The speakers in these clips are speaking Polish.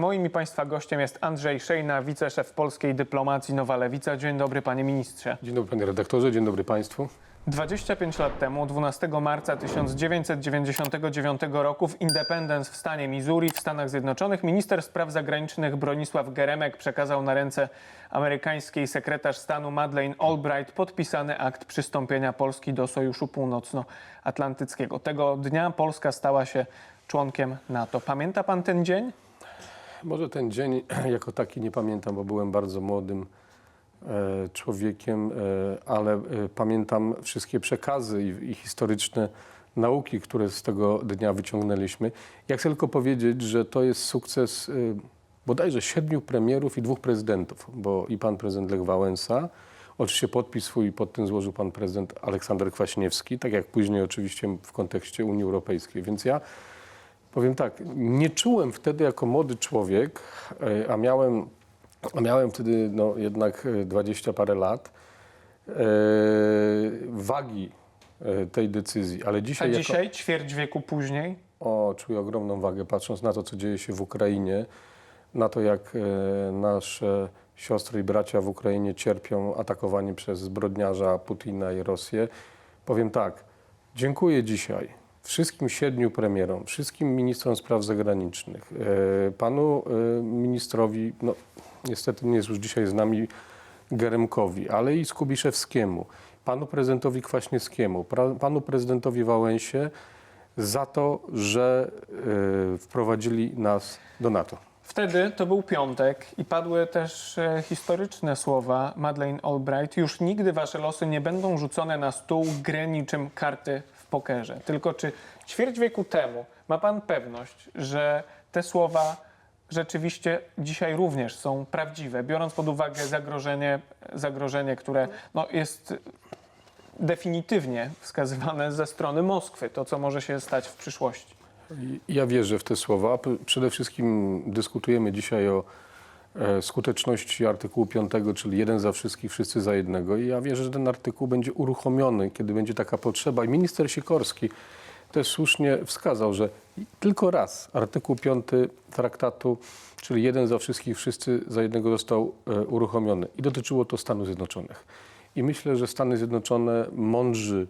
Moim i Państwa gościem jest Andrzej Szejna, wiceszef polskiej dyplomacji Nowa Lewica. Dzień dobry, panie ministrze. Dzień dobry panie redaktorze, dzień dobry państwu. 25 lat temu, 12 marca 1999 roku w Independence w stanie Missouri w Stanach Zjednoczonych minister spraw zagranicznych Bronisław Geremek przekazał na ręce amerykańskiej sekretarz stanu Madeleine Albright podpisany akt przystąpienia Polski do Sojuszu Północnoatlantyckiego. Tego dnia Polska stała się członkiem NATO. Pamięta pan ten dzień? Może ten dzień jako taki nie pamiętam, bo byłem bardzo młodym e, człowiekiem, e, ale e, pamiętam wszystkie przekazy i, historyczne nauki, które z tego dnia wyciągnęliśmy. Ja chcę tylko powiedzieć, że to jest sukces bodajże siedmiu premierów i dwóch prezydentów, bo i pan prezydent Lech Wałęsa, oczywiście podpis swój pod tym złożył pan prezydent Aleksander Kwaśniewski, tak jak później oczywiście w kontekście Unii Europejskiej. Więc ja Powiem tak, nie czułem wtedy jako młody człowiek, e, a miałem, a miałem wtedy no, jednak e, dwadzieścia parę lat, e, wagi tej decyzji. Ale A dzisiaj, jako, dzisiaj, ćwierć wieku później, o, czuję ogromną wagę, patrząc na to, co dzieje się w Ukrainie, na to, jak nasze siostry i bracia w Ukrainie cierpią atakowani przez zbrodniarza Putina i Rosję. Powiem tak, dziękuję dzisiaj wszystkim siedmiu premierom, wszystkim ministrom spraw zagranicznych, e, panu e, ministrowi, no niestety nie jest już dzisiaj z nami, Geremkowi, ale i Skubiszewskiemu, panu prezydentowi Kwaśniewskiemu, pra- panu prezydentowi Wałęsie za to, że e, wprowadzili nas do NATO. Wtedy to był piątek i padły też historyczne słowa Madeleine Albright. Już nigdy wasze losy nie będą rzucone na stół gry niczym karty pokerze. Tylko czy ćwierć wieku temu ma pan pewność, że te słowa rzeczywiście dzisiaj również są prawdziwe, biorąc pod uwagę zagrożenie, zagrożenie które no, jest definitywnie wskazywane ze strony Moskwy, to co może się stać w przyszłości? Ja wierzę w te słowa. Przede wszystkim dyskutujemy dzisiaj o skuteczności artykułu 5, czyli jeden za wszystkich, wszyscy za jednego. I ja wierzę, że ten artykuł będzie uruchomiony, kiedy będzie taka potrzeba. I minister Sikorski też słusznie wskazał, że tylko raz artykuł 5 traktatu, czyli jeden za wszystkich, wszyscy za jednego został e, uruchomiony. I dotyczyło to Stanów Zjednoczonych. I myślę, że Stany Zjednoczone, mądrzy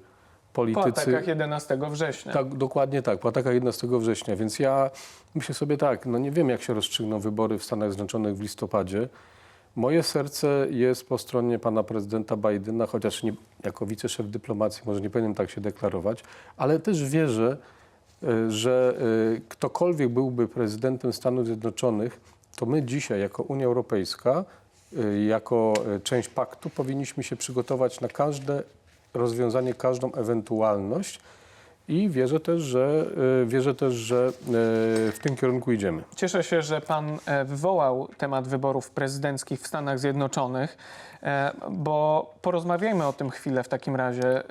Po politycy... atakach 11 września. Tak, dokładnie tak, po atakach 11 września. Więc ja myślę sobie tak, no nie wiem jak się rozstrzygną wybory w Stanach Zjednoczonych w listopadzie. Moje serce jest po stronie pana prezydenta Bidena, chociaż nie, jako wiceszef dyplomacji może nie powinienem tak się deklarować, ale też wierzę, e, że e, ktokolwiek byłby prezydentem Stanów Zjednoczonych, to my dzisiaj jako Unia Europejska, e, jako część paktu powinniśmy się przygotować na każde rozwiązanie, każdą ewentualność i wierzę też, że, e, wierzę też, że e, w tym kierunku idziemy. Cieszę się, że pan e, wywołał temat wyborów prezydenckich w Stanach Zjednoczonych, e, bo porozmawiajmy o tym chwilę w takim razie.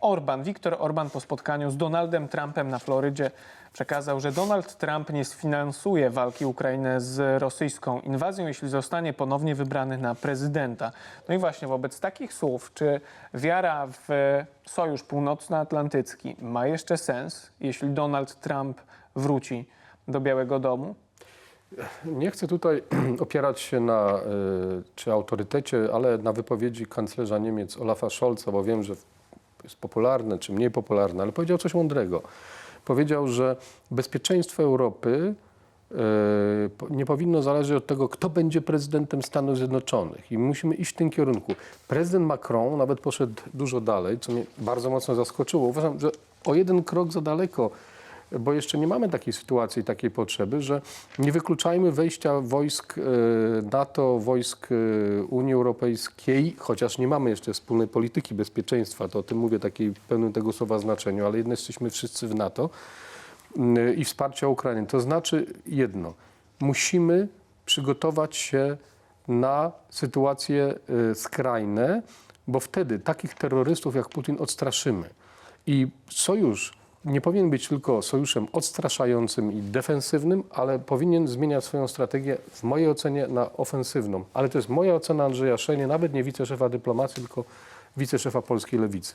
Orban, Viktor Orban po spotkaniu z Donaldem Trumpem na Florydzie przekazał, że Donald Trump nie sfinansuje walki Ukrainy z rosyjską inwazją, jeśli zostanie ponownie wybrany na prezydenta. No i właśnie wobec takich słów, czy wiara w Sojusz Północnoatlantycki ma jeszcze sens, jeśli Donald Trump wróci do Białego Domu? Nie chcę tutaj opierać się na e, czy autorytecie, ale na wypowiedzi kanclerza Niemiec Olafa Scholza, bo wiem, że jest popularne czy mniej popularne, ale powiedział coś mądrego. Powiedział, że bezpieczeństwo Europy e, nie powinno zależeć od tego, kto będzie prezydentem Stanów Zjednoczonych. I musimy iść w tym kierunku. Prezydent Macron nawet poszedł dużo dalej, co mnie bardzo mocno zaskoczyło. Uważam, że o jeden krok za daleko bo jeszcze nie mamy takiej sytuacji, takiej potrzeby, że nie wykluczajmy wejścia wojsk e, NATO, wojsk e, Unii Europejskiej, chociaż nie mamy jeszcze wspólnej polityki bezpieczeństwa, to o tym mówię takiej pełnym tego słowa znaczeniu, ale jednak jesteśmy wszyscy w NATO mm, i wsparcia Ukrainy. To znaczy jedno, musimy przygotować się na sytuacje e, skrajne, bo wtedy takich terrorystów jak Putin odstraszymy. I sojusz nie powinien być tylko sojuszem odstraszającym i defensywnym, ale powinien zmieniać swoją strategię, w mojej ocenie, na ofensywną. Ale to jest moja ocena Andrzeja Szejnie, nawet nie wiceszefa dyplomacji, tylko wiceszefa polskiej lewicy.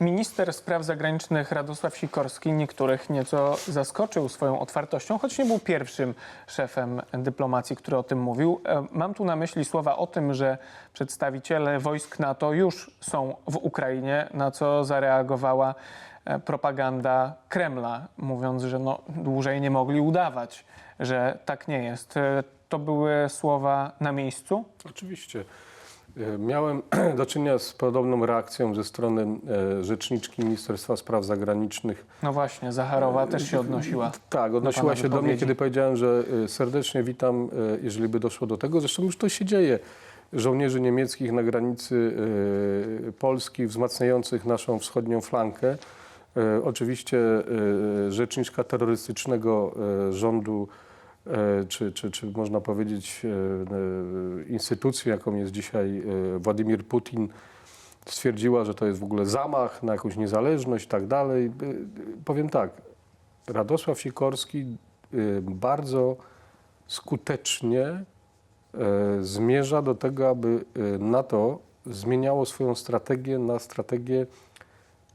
Minister spraw zagranicznych Radosław Sikorski niektórych nieco zaskoczył swoją otwartością, choć nie był pierwszym szefem dyplomacji, który o tym mówił. E, Mam tu na myśli słowa o tym, że przedstawiciele wojsk NATO już są w Ukrainie, na co zareagowała propaganda Kremla, mówiąc, że no, dłużej nie mogli udawać, że tak nie jest. E, To były słowa na miejscu? Oczywiście. E, Miałem do czynienia z podobną reakcją ze strony e, rzeczniczki Ministerstwa Spraw Zagranicznych. No właśnie, Zacharowa też się odnosiła. Tak, odnosiła się do mnie, kiedy powiedziałem, że e, serdecznie witam, e, jeżeli by doszło do tego. Zresztą już to się dzieje. Żołnierzy niemieckich na granicy e, Polski, wzmacniających naszą wschodnią flankę. E, Oczywiście e, rzeczniczka terrorystycznego e, rządu, czy, czy, czy można powiedzieć instytucji, jaką jest dzisiaj Władimir Putin, stwierdziła, że to jest w ogóle zamach na jakąś niezależność i tak dalej. Powiem tak, Radosław Sikorski bardzo skutecznie zmierza do tego, aby NATO zmieniało swoją strategię na strategię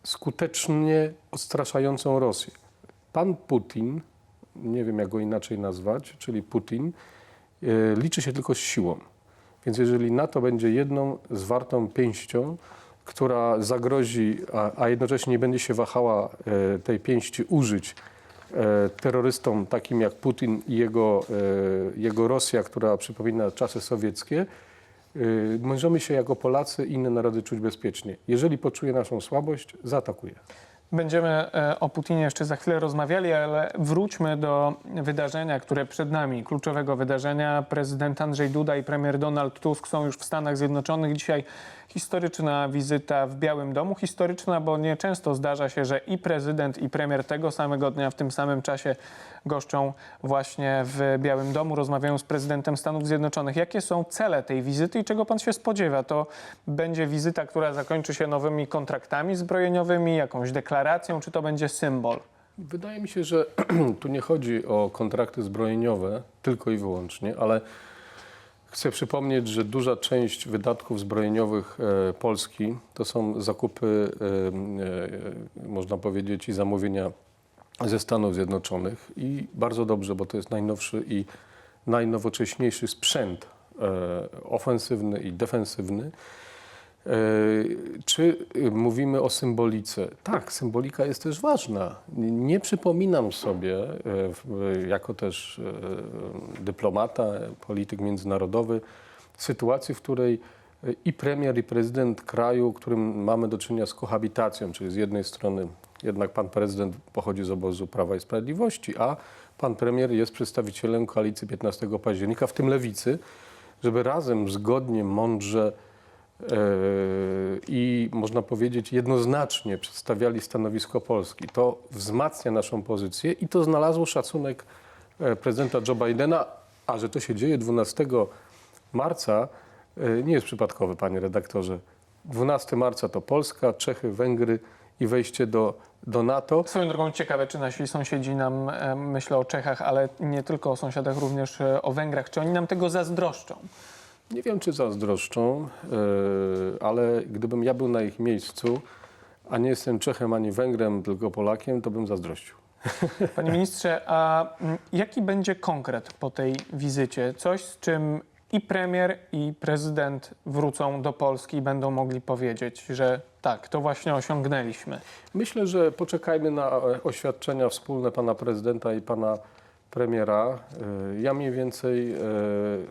skutecznie odstraszającą Rosję. Pan Putin, nie wiem jak go inaczej nazwać, czyli Putin, y, liczy się tylko z siłą. Więc jeżeli NATO będzie jedną zwartą pięścią, która zagrozi, a, a jednocześnie nie będzie się wahała e, tej pięści użyć e, terrorystom takim jak Putin i jego, e, jego Rosja, która przypomina czasy sowieckie, e, możemy się jako Polacy i inne narody czuć bezpiecznie. Jeżeli poczuje naszą słabość, zaatakuje. Będziemy e, o Putinie jeszcze za chwilę rozmawiali, ale wróćmy do wydarzenia, które przed nami, kluczowego wydarzenia. Prezydent Andrzej Duda i premier Donald Tusk są już w Stanach Zjednoczonych. Dzisiaj historyczna wizyta w Białym Domu. Historyczna, bo nieczęsto zdarza się, że i prezydent, i premier tego samego dnia w tym samym czasie goszczą właśnie w Białym Domu, rozmawiają z prezydentem Stanów Zjednoczonych. Jakie są cele tej wizyty i czego pan się spodziewa? To będzie wizyta, która zakończy się nowymi kontraktami zbrojeniowymi, jakąś deklaracją, czy to będzie symbol? Wydaje mi się, że tu nie chodzi o kontrakty zbrojeniowe tylko i wyłącznie, ale chcę przypomnieć, że duża część wydatków zbrojeniowych e, Polski to są zakupy, e, e, można powiedzieć, i zamówienia ze Stanów Zjednoczonych. I bardzo dobrze, bo to jest najnowszy i najnowocześniejszy sprzęt ofensywny i defensywny. Czy y, mówimy o symbolice? Tak, symbolika jest też ważna. Nie przypominam sobie, w- jako też e, dyplomata, polityk międzynarodowy, sytuacji, w której i premier, i prezydent kraju, którym mamy do czynienia z kohabitacją, czyli z jednej strony jednak pan prezydent pochodzi z obozu Prawa i Sprawiedliwości, a pan premier jest przedstawicielem koalicji 15 października, w tym lewicy, żeby razem, zgodnie, mądrze i można powiedzieć jednoznacznie przedstawiali stanowisko Polski. To wzmacnia naszą pozycję i to znalazło szacunek e, prezydenta Joe Bidena, a że to się dzieje 12 marca, e, nie jest przypadkowy, panie redaktorze. 12 marca to Polska, Czechy, Węgry i wejście do, do NATO. Swoją drogą ciekawe, czy nasi sąsiedzi nam, e, myślę o Czechach, ale nie tylko o sąsiadach, również o Węgrach, czy oni nam tego zazdroszczą? Nie wiem, czy zazdroszczą, e, ale gdybym ja był na ich miejscu, a nie jestem Czechem ani Węgrem, tylko Polakiem, to bym zazdrościł. Panie ministrze, a jaki będzie konkret po tej wizycie? Coś, z czym i premier, i prezydent wrócą do Polski i będą mogli powiedzieć, że tak, to właśnie osiągnęliśmy. Myślę, że poczekajmy na e, oświadczenia wspólne pana prezydenta i pana premiera. E, Ja mniej więcej. e,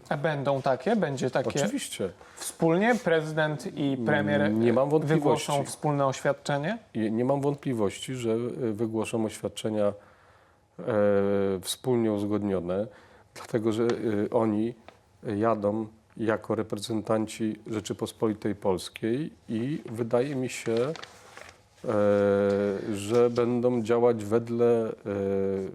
A będą takie? Będzie takie Oczywiście. wspólnie prezydent i premier Nie mam wątpliwości. wygłoszą wspólne oświadczenie? Nie mam wątpliwości, że e, wygłoszą oświadczenia wspólnie uzgodnione, dlatego że oni jadą jako reprezentanci Rzeczypospolitej Polskiej i wydaje mi się, że będą działać wedle e,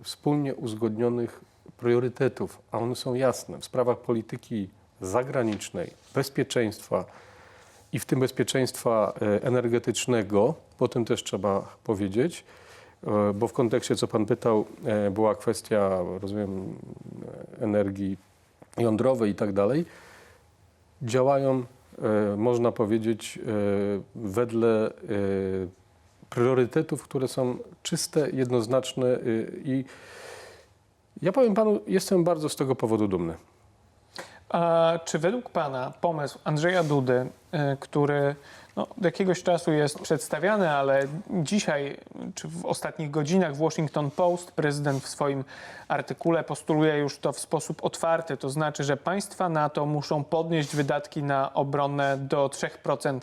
wspólnie uzgodnionych priorytetów, a one są jasne. W sprawach polityki zagranicznej, bezpieczeństwa, i w tym bezpieczeństwa e, energetycznego, po tym też trzeba powiedzieć, e, bo w kontekście, co Pan pytał, e, była kwestia, rozumiem, e, energii jądrowej i tak dalej, działają, e, można powiedzieć, e, wedle e, priorytetów, które są czyste, jednoznaczne y, i ja powiem panu, jestem bardzo z tego powodu dumny. A czy według Pana pomysł Andrzeja Dudy, y, który no, od jakiegoś czasu jest przedstawiany, ale dzisiaj czy w ostatnich godzinach w Washington Post prezydent w swoim artykule postuluje już to w sposób otwarty, to znaczy, że państwa NATO muszą podnieść wydatki na obronę do 3%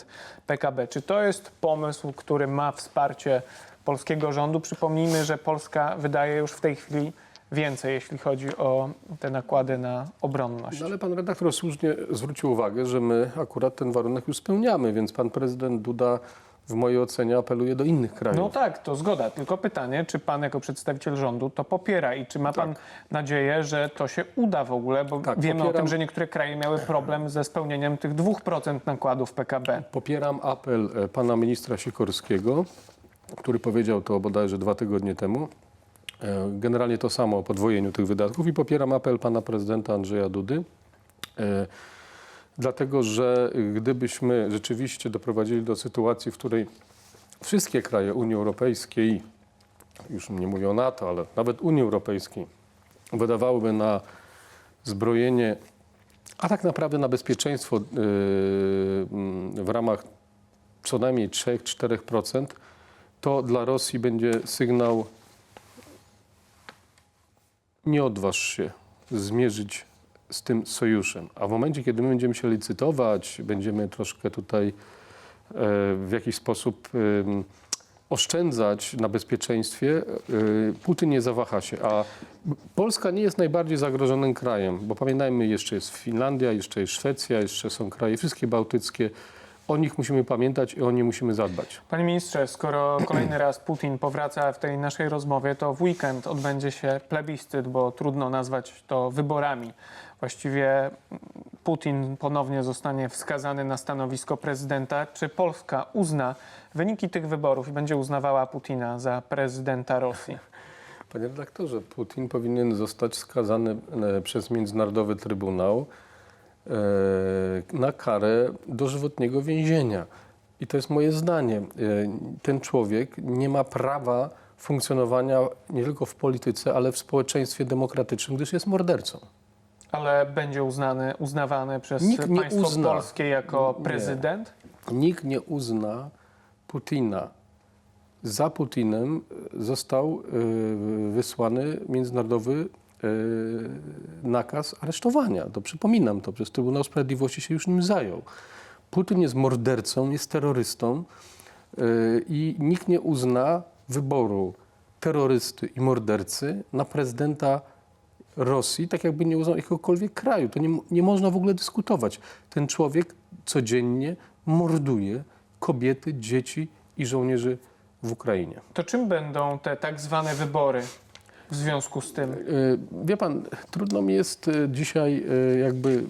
PKB. Czy to jest pomysł, który ma wsparcie polskiego rządu? Przypomnijmy, że Polska wydaje już w tej chwili więcej, jeśli chodzi o te nakłady na obronność. No ale pan redaktor słusznie zwrócił uwagę, że my akurat ten warunek już spełniamy, więc pan prezydent Duda w mojej ocenie apeluje do innych krajów. No tak, to zgoda. Tylko pytanie, czy pan jako przedstawiciel rządu to popiera i czy ma pan nadzieję, że to się uda w ogóle, bo Tak, wiemy o popieram. tym, że niektóre kraje miały problem ze spełnieniem tych 2% nakładów PKB. Popieram apel e, pana ministra Sikorskiego, który powiedział to bodajże dwa tygodnie temu. E, Generalnie to samo o podwojeniu tych wydatków i popieram apel pana prezydenta Andrzeja Dudy. e, Dlatego, że gdybyśmy rzeczywiście doprowadzili do sytuacji, w której wszystkie kraje Unii Europejskiej, już nie mówię o NATO, ale nawet Unii Europejskiej, wydawałyby na zbrojenie, a tak naprawdę na bezpieczeństwo yy, mm, w ramach co najmniej 3-4%, to dla Rosji będzie sygnał nie odważ się zmierzyć z tym sojuszem. A w momencie, kiedy my będziemy się licytować, będziemy troszkę tutaj e, w jakiś sposób oszczędzać na bezpieczeństwie, e, Putin nie zawaha się. A Polska nie jest najbardziej zagrożonym krajem, bo pamiętajmy, jeszcze jest Finlandia, jeszcze jest Szwecja, jeszcze są kraje wszystkie bałtyckie. O nich musimy pamiętać i o nie musimy zadbać. Panie ministrze, skoro kolejny raz Putin powraca w tej naszej rozmowie, to w weekend odbędzie się plebiscyt, bo trudno nazwać to wyborami. Właściwie Putin ponownie zostanie wskazany na stanowisko prezydenta. Czy Polska uzna wyniki tych wyborów i będzie uznawała Putina za prezydenta Rosji? Panie redaktorze, Putin powinien zostać skazany e, przez Międzynarodowy Trybunał na karę dożywotniego więzienia. I to jest moje zdanie. E, Ten człowiek nie ma prawa funkcjonowania nie tylko w polityce, ale w społeczeństwie demokratycznym, gdyż jest mordercą. Ale będzie uznany, uznawany przez Nikt nie państwo uzna. polskie jako Nie. prezydent? Nikt nie uzna Putina. Za Putinem został e, wysłany międzynarodowy e, nakaz aresztowania. To przypominam to, przez Trybunał Sprawiedliwości się już nim zajął. Putin jest mordercą, jest terrorystą e, i nikt nie uzna wyboru terrorysty i mordercy na prezydenta Rosji, tak jakby nie uznał jakiegokolwiek kraju. To nie, nie można w ogóle dyskutować. Ten człowiek codziennie morduje kobiety, dzieci i żołnierzy w Ukrainie. To czym będą te tak zwane wybory w związku z tym? Y, Wie pan, trudno mi jest y, dzisiaj y, jakby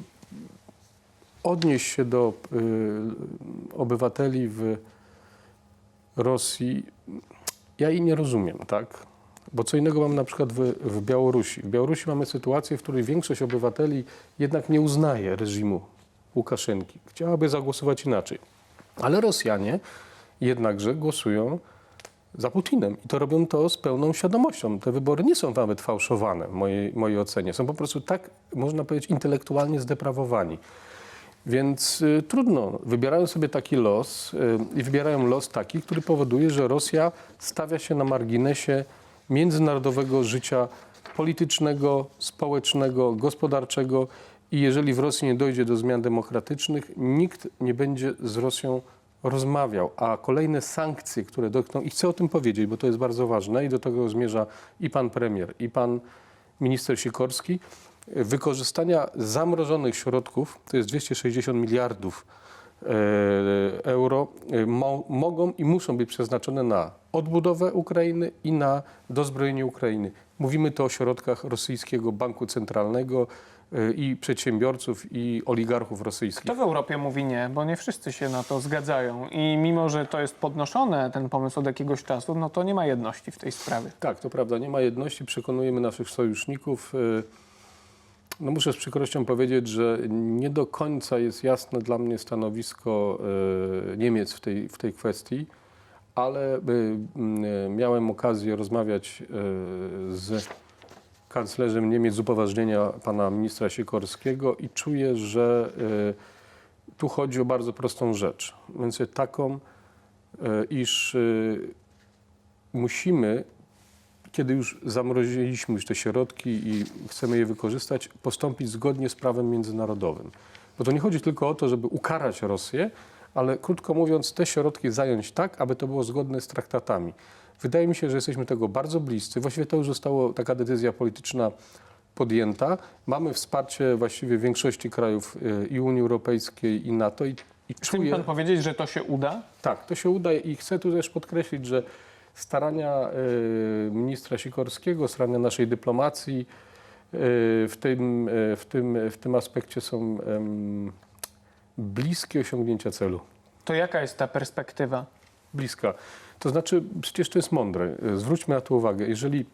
odnieść się do obywateli w Rosji. Ja jej nie rozumiem, tak? Bo co innego mamy na przykład w, w Białorusi. W Białorusi mamy sytuację, w której większość obywateli jednak nie uznaje reżimu Łukaszenki. Chciałaby zagłosować inaczej. Ale Rosjanie jednakże głosują za Putinem. I to robią to z pełną świadomością. Te wybory nie są nawet fałszowane w mojej, mojej ocenie. Są po prostu tak, można powiedzieć, intelektualnie zdeprawowani. Więc y, trudno. Wybierają sobie taki los y, i wybierają los taki, który powoduje, że Rosja stawia się na marginesie międzynarodowego życia politycznego, społecznego, gospodarczego i jeżeli w Rosji nie dojdzie do zmian demokratycznych, nikt nie będzie z Rosją rozmawiał. A kolejne sankcje, które dotkną, i chcę o tym powiedzieć, bo to jest bardzo ważne i do tego zmierza i pan premier, i pan minister Sikorski, wykorzystania zamrożonych środków, to jest 260 miliardów e, euro, e, mo, mogą i muszą być przeznaczone na odbudowę Ukrainy i na dozbrojenie Ukrainy. Mówimy tu o środkach rosyjskiego banku centralnego i przedsiębiorców i oligarchów rosyjskich. Kto w Europie mówi nie, bo nie wszyscy się na to zgadzają. I mimo, że to jest podnoszone, ten pomysł od jakiegoś czasu, no to nie ma jedności w tej sprawie. Tak, to prawda, nie ma jedności, przekonujemy naszych sojuszników. Y, No muszę z przykrością powiedzieć, że nie do końca jest jasne dla mnie stanowisko y, Niemiec w tej, w tej kwestii, ale y, y, miałem okazję rozmawiać y, z kanclerzem Niemiec z upoważnienia pana ministra Sikorskiego i czuję, że y, tu chodzi o bardzo prostą rzecz. Mianowicie taką, y, iż y, musimy, kiedy już zamroziliśmy już te środki i chcemy je wykorzystać, postąpić zgodnie z prawem międzynarodowym. Bo to nie chodzi tylko o to, żeby ukarać Rosję, ale krótko mówiąc, te środki zająć tak, aby to było zgodne z traktatami. Wydaje mi się, że jesteśmy tego bardzo bliscy. Właściwie to już została taka decyzja polityczna podjęta. Mamy wsparcie właściwie większości krajów y, i Unii Europejskiej, i NATO. I, i Chce mi czuję, pan powiedzieć, że to się uda? tak, to się uda i chcę tu też podkreślić, że starania y, ministra Sikorskiego, starania naszej dyplomacji y, w, tym, w, tym, w tym aspekcie są bliskie osiągnięcia celu. To jaka jest ta perspektywa? Bliska. To znaczy, przecież to jest mądre. Zwróćmy na to uwagę. Jeżeli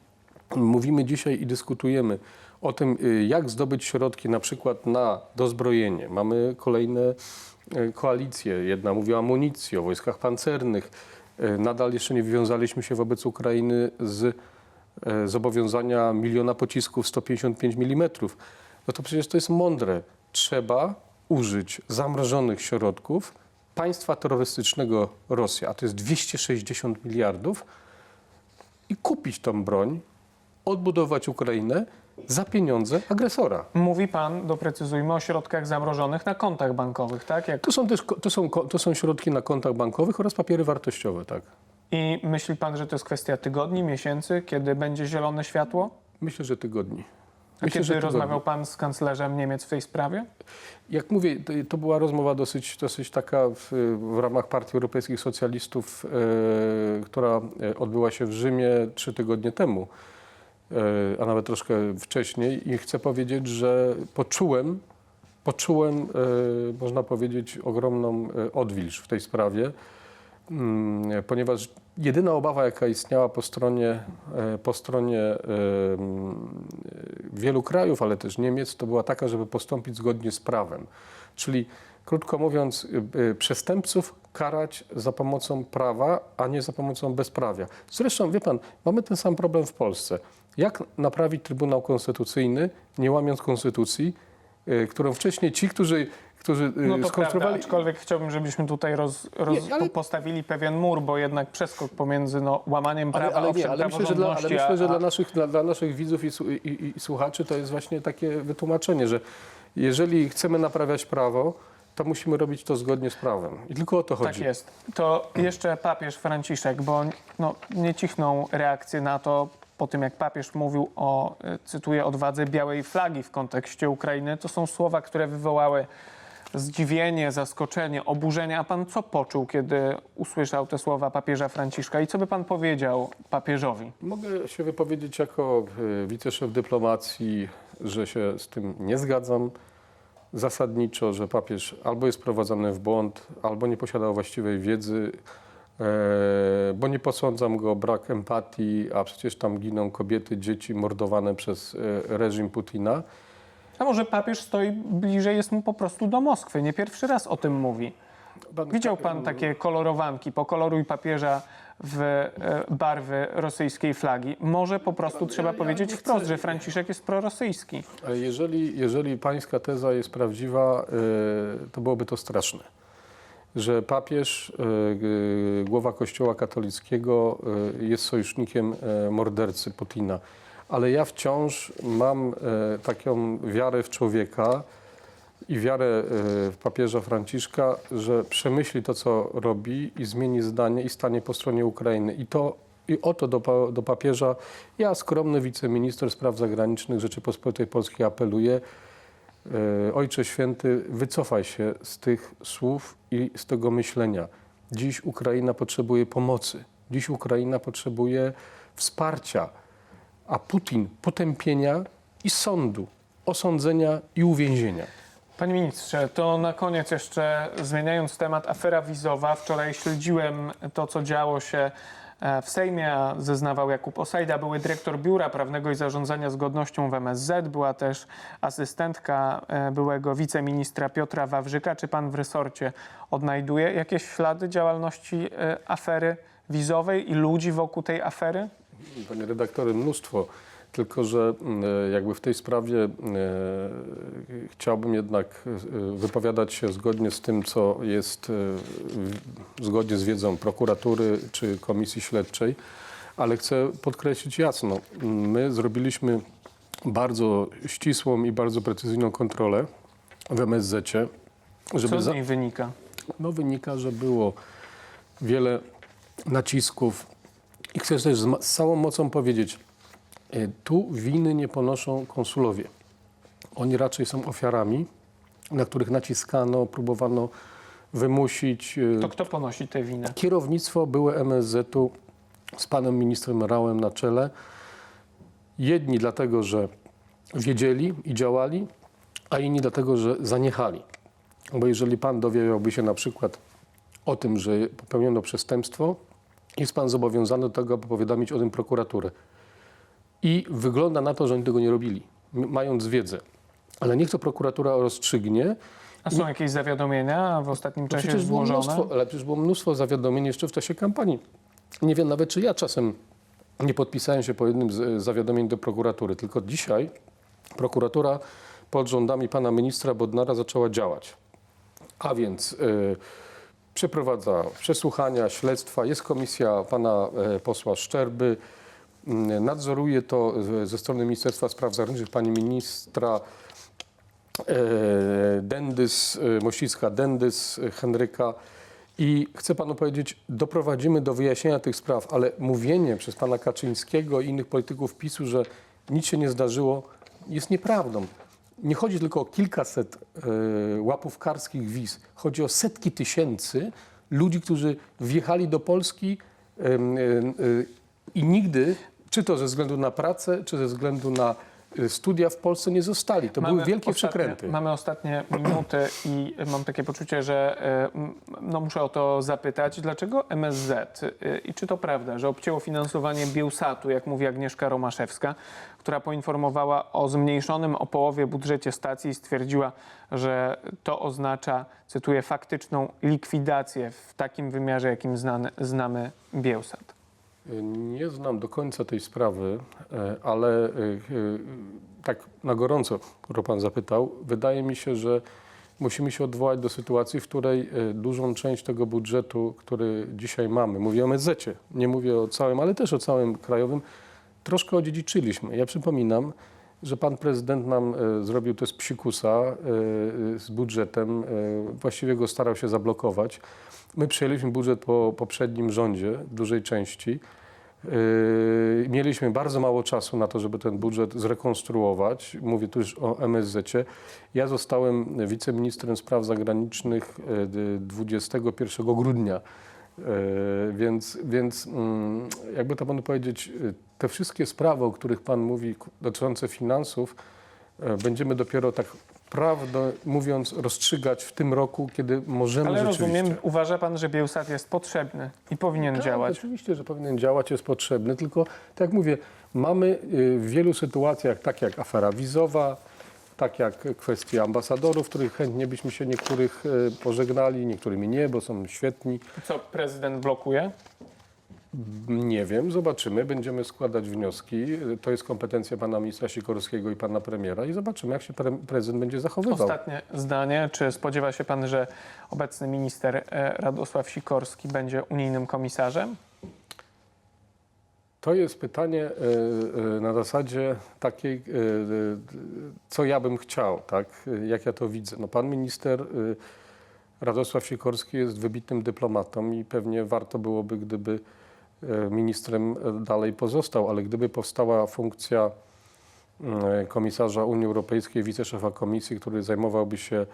mówimy dzisiaj i dyskutujemy o tym, y, jak zdobyć środki na przykład na dozbrojenie, mamy kolejne y, koalicje. Jedna mówi o amunicji, o wojskach pancernych. Nadal jeszcze nie wywiązaliśmy się wobec Ukrainy z zobowiązania miliona pocisków 155 mm. No to przecież to jest mądre. Trzeba użyć zamrożonych środków państwa terrorystycznego Rosja, a to jest 260 miliardów, i kupić tą broń, odbudować Ukrainę za pieniądze agresora. Mówi pan, doprecyzujmy, o środkach zamrożonych na kontach bankowych, tak? Jak... To są też to są, to są środki na kontach bankowych oraz papiery wartościowe, tak. I myśli pan, że to jest kwestia tygodni, miesięcy, kiedy będzie zielone światło? Myślę, że tygodni. A Myślę, kiedy rozmawiał pan z kanclerzem Niemiec w tej sprawie? Jak mówię, to, była rozmowa dosyć, dosyć taka w, w ramach Partii Europejskich Socjalistów, e, która odbyła się w Rzymie trzy tygodnie temu, e, a nawet troszkę wcześniej. I chcę powiedzieć, że poczułem, poczułem, e, można powiedzieć, ogromną e, odwilż w tej sprawie, ponieważ jedyna obawa, jaka istniała po stronie, e, po stronie e, mm, wielu krajów, ale też Niemiec, to była taka, żeby postąpić zgodnie z prawem. Czyli krótko mówiąc, przestępców karać za pomocą prawa, a nie za pomocą bezprawia. Zresztą, wie pan, mamy ten sam problem w Polsce. Jak naprawić Trybunał Konstytucyjny, nie łamiąc konstytucji, którą wcześniej ci, którzy, którzy y, No to prawda, skonstruowali... aczkolwiek chciałbym, żebyśmy tutaj roz, roz, Nie, ale- postawili pewien mur, bo jednak przeskok pomiędzy no, łamaniem prawa, Ale, ale nie, ale myślę, że dla, ale myślę, że a- dla, naszych, dla, dla naszych widzów i, i, i, słuchaczy to jest właśnie takie wytłumaczenie, że jeżeli chcemy naprawiać prawo, to musimy robić to zgodnie z prawem. I tylko o to Tak chodzi. jest. To jeszcze papież Franciszek, bo no, nie cichną reakcje na to po tym, jak papież mówił o, e, cytuję, odwadze białej flagi w kontekście Ukrainy. To są słowa, które wywołały zdziwienie, zaskoczenie, oburzenie. A pan co poczuł, kiedy usłyszał te słowa papieża Franciszka i co by pan powiedział papieżowi? Mogę się wypowiedzieć jako y, wiceszef dyplomacji, że się z tym nie zgadzam. Zasadniczo, że papież albo jest prowadzony w błąd, albo nie posiadał właściwej wiedzy, e, bo nie posądzam go o brak empatii, a przecież tam giną kobiety, dzieci mordowane przez e, reżim Putina. A może papież stoi bliżej, jest mu po prostu do Moskwy. Nie pierwszy raz o tym mówi. Pan- Widział pan takie kolorowanki, pokoloruj papieża w e, barwy rosyjskiej flagi. Może po prostu trzeba powiedzieć wprost, że Franciszek jest prorosyjski. Ale jeżeli, jeżeli pańska teza jest prawdziwa, y, to byłoby to straszne. Że papież, y, głowa Kościoła katolickiego y, jest sojusznikiem y, mordercy Putina. Ale ja wciąż mam y, taką wiarę w człowieka i wiarę w papieża Franciszka, że przemyśli to, co robi i zmieni zdanie i stanie po stronie Ukrainy. I to i o to do, do papieża ja, skromny wiceminister spraw zagranicznych Rzeczypospolitej Polskiej, apeluję. E, Ojcze Święty, wycofaj się z tych słów i z tego myślenia. Dziś Ukraina potrzebuje pomocy. Dziś Ukraina potrzebuje wsparcia, a Putin potępienia i sądu, osądzenia i uwięzienia. Panie ministrze, to na koniec jeszcze zmieniając temat, afera wizowa. Wczoraj śledziłem to, co działo się e, w Sejmie, a zeznawał Jakub Osajda, były dyrektor Biura Prawnego i Zarządzania Zgodnością w MSZ, była też asystentka e, byłego wiceministra Piotra Wawrzyka. Czy pan w resorcie odnajduje jakieś ślady działalności e, afery wizowej i ludzi wokół tej afery? Panie redaktorze, mnóstwo. Tylko, że mm, jakby w tej sprawie e, chciałbym jednak e, wypowiadać się zgodnie z tym, co jest e, zgodnie z wiedzą prokuratury czy komisji śledczej, ale chcę podkreślić jasno, my zrobiliśmy bardzo ścisłą i bardzo precyzyjną kontrolę w MSZ-cie, żeby Co z niej wynika? no wynika, że było wiele nacisków i chcę też z, z całą mocą powiedzieć, e, tu winy nie ponoszą konsulowie. Oni raczej są ofiarami, na których naciskano, próbowano wymusić. e, To kto ponosi tę winę? Kierownictwo były MSZ-u z panem ministrem Rałem na czele. Jedni dlatego, że wiedzieli i działali, a inni dlatego, że zaniechali. Bo jeżeli pan dowiedziałby się na przykład o tym, że popełniono przestępstwo, jest pan zobowiązany do tego, aby powiadomić o tym prokuraturę. I wygląda na to, że oni tego nie robili, mając wiedzę. Ale niech to prokuratura rozstrzygnie, A są jakieś zawiadomienia w ostatnim no czasie przecież było złożone? mnóstwo, ale przecież było mnóstwo zawiadomień jeszcze w czasie kampanii. Nie wiem nawet, czy ja czasem nie podpisałem się po jednym z e, zawiadomień do prokuratury, tylko dzisiaj prokuratura pod rządami pana ministra Bodnara zaczęła działać. A więc e, przeprowadza przesłuchania, śledztwa, jest komisja pana e, posła Szczerby, m, nadzoruje to e, ze strony Ministerstwa Spraw Zagranicznych pani ministra e, Dendys, Mościcka Dendys, Henryka. I chcę panu powiedzieć, doprowadzimy do wyjaśnienia tych spraw, ale mówienie przez pana Kaczyńskiego i innych polityków PiSu, że nic się nie zdarzyło, jest nieprawdą. Nie chodzi tylko o kilkaset e, łapówkarskich wiz, chodzi o setki tysięcy ludzi, którzy wjechali do Polski e, e, i nigdy, czy to ze względu na pracę, czy ze względu na studia w Polsce nie zostali. To były wielkie ostatnie, przekręty. Mamy ostatnie minuty i mam takie poczucie, że m, no muszę o to zapytać. Dlaczego MSZ e, i czy to prawda, że obcięło finansowanie Bielsatu, jak mówi Agnieszka Romaszewska, która poinformowała o zmniejszonym o połowie budżecie stacji i stwierdziła, że to oznacza, cytuję, faktyczną likwidację w takim wymiarze, jakim znany, znamy Bielsat. Nie znam do końca tej sprawy, e, ale e, e, tak na gorąco, którą Pan zapytał, wydaje mi się, że musimy się odwołać do sytuacji, w której dużą część tego budżetu, który dzisiaj mamy, mówię o MSZ, nie mówię o całym, ale też o całym krajowym, troszkę odziedziczyliśmy. Ja przypominam, że pan prezydent nam e, zrobił test psikusa e, e, z budżetem, właściwie go starał się zablokować. My przyjęliśmy budżet po poprzednim rządzie, w dużej części. Mieliśmy bardzo mało czasu na to, żeby ten budżet zrekonstruować. Mówię tu już o MSZ-cie. Ja zostałem wiceministrem spraw zagranicznych e, d- 21 grudnia. E, Więc, więc mm, jakby to panu powiedzieć, e, te wszystkie sprawy, o których pan mówi, dotyczące finansów, e, będziemy dopiero tak prawdę mówiąc rozstrzygać w tym roku, kiedy możemy Ale rzeczywiście. rozumiem, uważa pan, że Bielsat jest potrzebny i powinien Tak, działać. Oczywiście, że powinien działać, jest potrzebny, tylko tak jak mówię, mamy w wielu sytuacjach, tak jak afera wizowa, tak jak kwestie ambasadorów, których chętnie byśmy się niektórych y, pożegnali, niektórymi nie, bo są świetni. Co prezydent blokuje? Nie wiem, zobaczymy, będziemy składać wnioski. To jest kompetencja pana ministra Sikorskiego i pana premiera i zobaczymy, jak się pre prezydent będzie zachowywał. Ostatnie zdanie. Czy spodziewa się pan, że obecny minister e, Radosław Sikorski będzie unijnym komisarzem? To jest pytanie e, e, na zasadzie takiej, e, co ja bym chciał, tak? Jak ja to widzę. No, pan minister Radosław Sikorski jest wybitnym dyplomatą i pewnie warto byłoby, gdyby ministrem dalej pozostał, ale gdyby powstała funkcja komisarza Unii Europejskiej, wiceszefa komisji, który zajmowałby się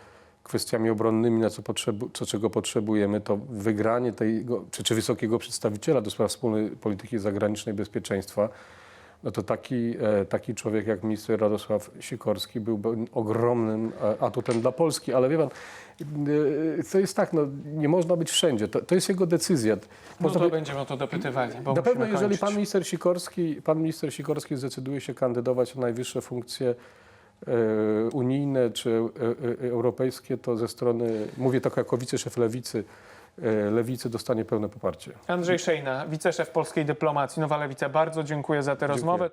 kwestiami obronnymi, na co, potrzebu, co czego potrzebujemy, to wygranie tego, czy, czy wysokiego przedstawiciela do spraw wspólnej polityki zagranicznej i bezpieczeństwa, no to taki, e, taki człowiek jak minister Radosław Sikorski byłby ogromnym e, atutem dla Polski. Ale wie pan, e, to jest tak, no, nie można być wszędzie. To, to jest jego decyzja. No Można to by- będziemy o to dopytywali. Na pewno, jeżeli pan minister Sikorski, pan minister Sikorski zdecyduje się kandydować na najwyższe funkcje unijne czy e, e, europejskie, to ze strony, mówię tak jako wiceszef lewicy, e, lewicy dostanie pełne poparcie. Andrzej Szejna, wiceszef polskiej dyplomacji, Nowa Lewica, bardzo dziękuję za tę rozmowę.